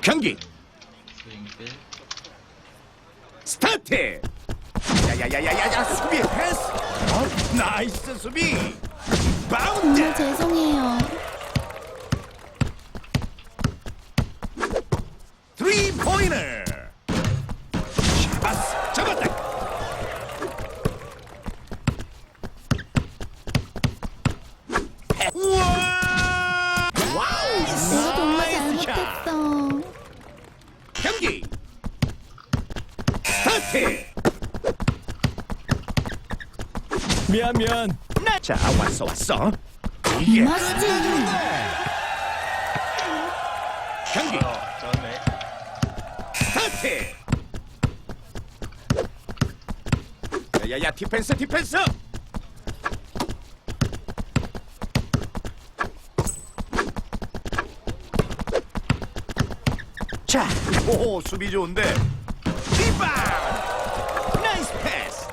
경기 스타트! 야야야야야야 수비 패스! 어? 나이스 수비! 바운드! 정말 죄송해요. 트리 미안 미안. 자 왔어 왔어. 이게 맛있지? 경기. 전에 스타트. 야야야 디펜스 디펜스. 자 오 수비 좋은데. 리바운드 나이스 패스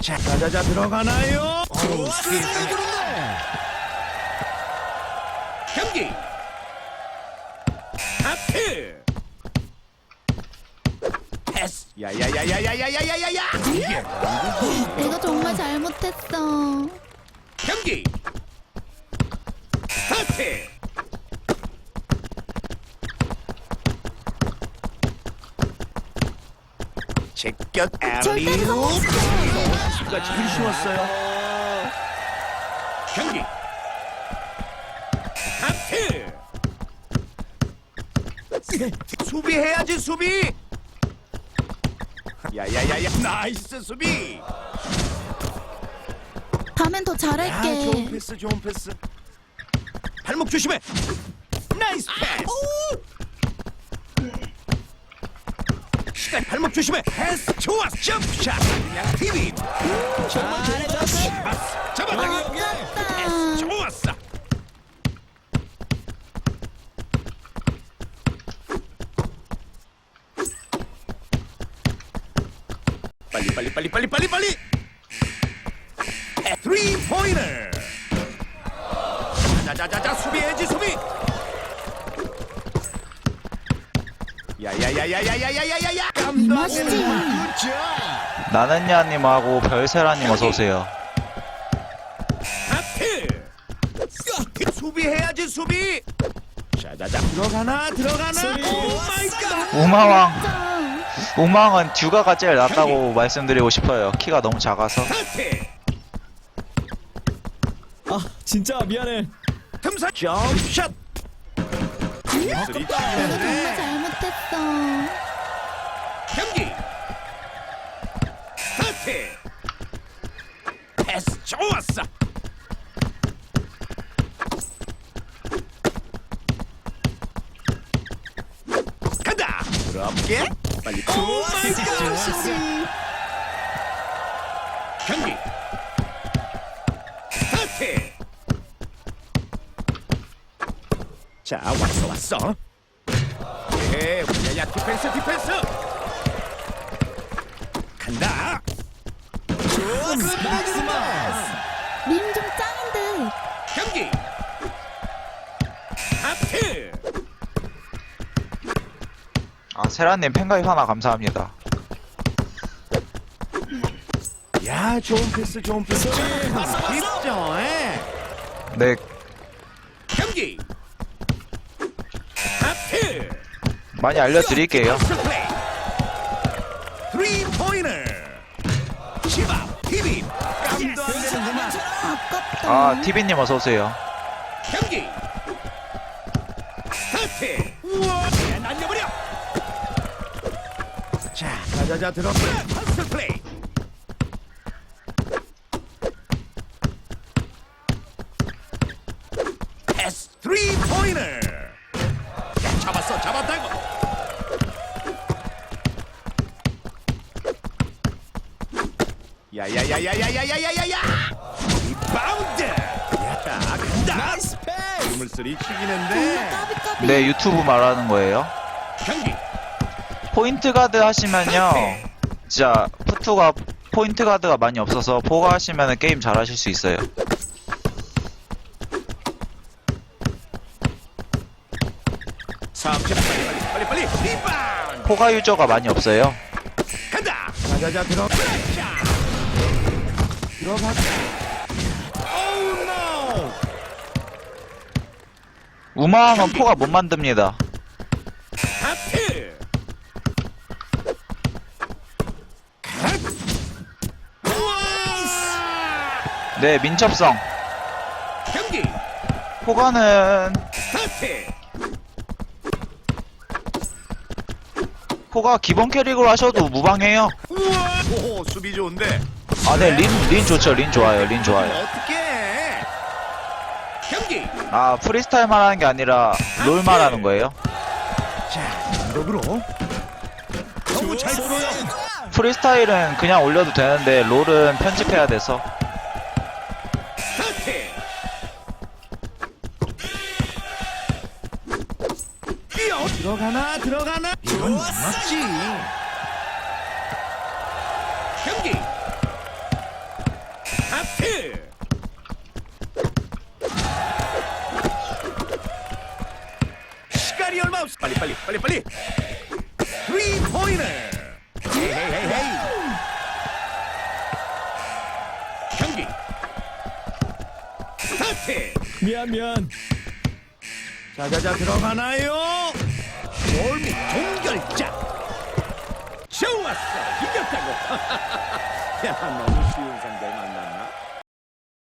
자 자자자 들어가나요? 오, 수비 경기. 하트. 패스. 야야야야야야야야야야. 이게 내가 정말 잘못했어. 경기 스타트 절대 아리우 제일 쉬웠어요 경기. 하트. 수비해야지 수비. 야야야야. 나이스 수비. 다음엔 더 야, 좋은 잘할게. 패스, 좋은 패스. 발목 조심해. 나이스 패스. 시간 발목 조심해. 패스 좋아. 점샷. 그냥 TV. 잘해줬어 잡았어. 잡았다. 아깝다. 좋았어. 빨리 빨리 빨리 빨리 빨리 빨리. 트리 포인터. 자자자자 수비해야지 수비. 야야야야야야야야야야. 맛있지? 나는야님하고 별세라님 어서 오세요. 하트. 수비해야지 수비. 자자자 들어가나 들어가나. 수비. 오 마이 갓. 우마왕 자, 우마왕은 듀가가 제일 낫다고 말씀드리고 싶어요. 키가 너무 작아서. 하트. 아 진짜 미안해 틈사 점샷. 정말 치는데 잘못했어. 경기. 스타트. 패스 좋았어. 간다. 부드럽게. 빨리. 오 마이 갓. 맛있지? 경기 스타트 자 왔어 왔어 예 야야 디펜스 디펜스! 간다! 림좀 짱인데. 경기! 스타트! 아 세라님 팬가입 하나 감사합니다. 야 좋은 패스 좋은 패스. 깊죠 예. 네 많이 알려드릴게요. 아, 아 티비님 어서오세요. 네, 자자자 들어 야야야야야야야야야야 리바운드 야 간다 나이스 패스 물소리 튀기는데. 네 유튜브 말하는 거예요. 경기 포인트 가드 하시면요. 진짜 푸투가 포인트 가드가 많이 없어서 포가 하시면 게임 잘 하실 수 있어요. 삼점 빨리 빨리 빨리 빨리 리바운드 포가 유저가 많이 없어요. 간다 자자자 들어 노 우마왕은 포가 못 만듭니다. 하트 네, 민첩성. 경기 포가는 스타트 포가 기본 캐릭으로 하셔도 무방해요. 우와 오 수비 좋은데 아, 네, 린, 린 좋죠. 린 좋아요. 린 좋아요. 어떻게? 경기. 아, 프리스타일 말하는 게 아니라 롤 말하는 거예요. 자 무릎으로. 너무 잘 들어요. 프리스타일은 그냥 올려도 되는데 롤은 편집해야 돼서. 들어가나 들어가나. 이건 맞지. 경기 하트 시간이 얼마 없어. 빨리 빨리 빨리 빨리. 스리 포인트 헤이 헤이 헤이 헤이 경기. 스타트. 미안 미안. 자자자 들어가나요? 골밑 동결자. 좋았어. 이겼다고. 야 너무 쉬운 상대 만나